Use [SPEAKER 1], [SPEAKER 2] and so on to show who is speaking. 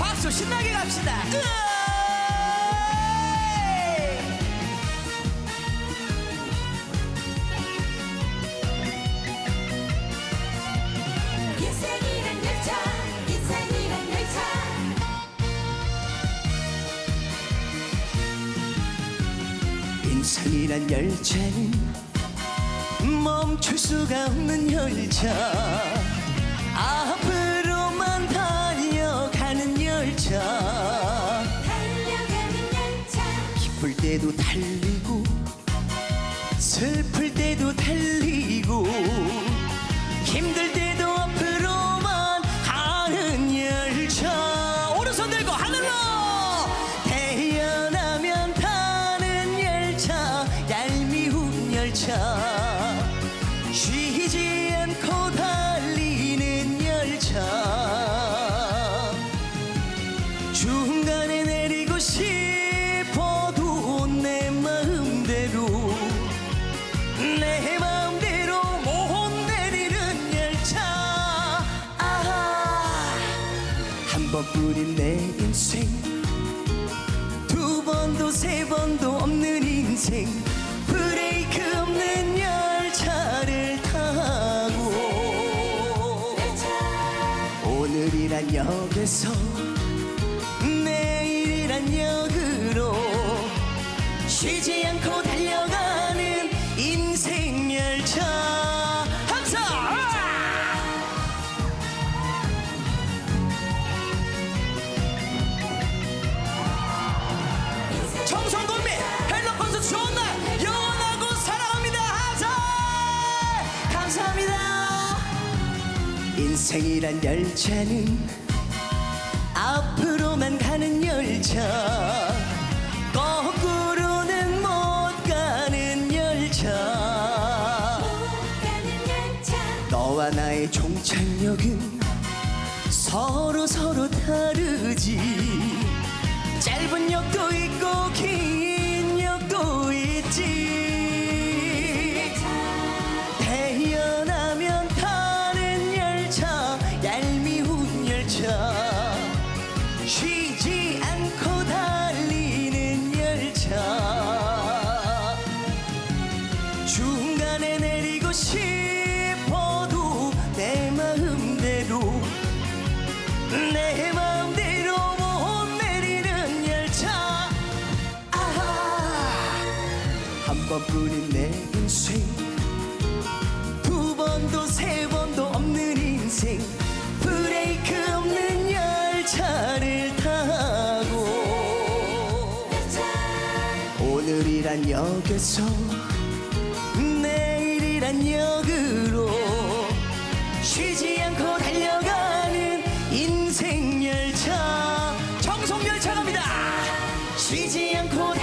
[SPEAKER 1] 박수 신나게 갑시다.
[SPEAKER 2] 열차 인생이란
[SPEAKER 3] 열차는 멈출 수가 없는 열차. 앞으로 때도 달리고 슬플 때도 달리고 힘들 때도 앞으로만 가는 열차.
[SPEAKER 1] 오른손 들고 하늘로!
[SPEAKER 3] 태어나면 타는 열차 얄미운 열차 번뿐인 내 인생. 두 번도 세 번도 없는 인생. 브레이크 없는 열차를 타고 오늘이란 역에서
[SPEAKER 1] 좋은 날 영원하고 사랑합니다 함성
[SPEAKER 3] 감사합니다. 인생이란 열차는 앞으로만 가는 열차. 거꾸로는 못. 가는 열차 너와 나의 종착역은 서로 서로 다르지. 짧은 역도 있고 싶어도 내 마음대로 내 마음대로 못 내리는 열차. 아하 한 번뿐인 내 인생. 두 번도 세 번도 없는 인생. 브레이크 없는 열차를 타고. 오늘이란 역에서 내일이란 역으로 쉬지 않고 달려가는 인생 열차.
[SPEAKER 1] 청송 열차 갑니다.
[SPEAKER 3] 쉬지 않고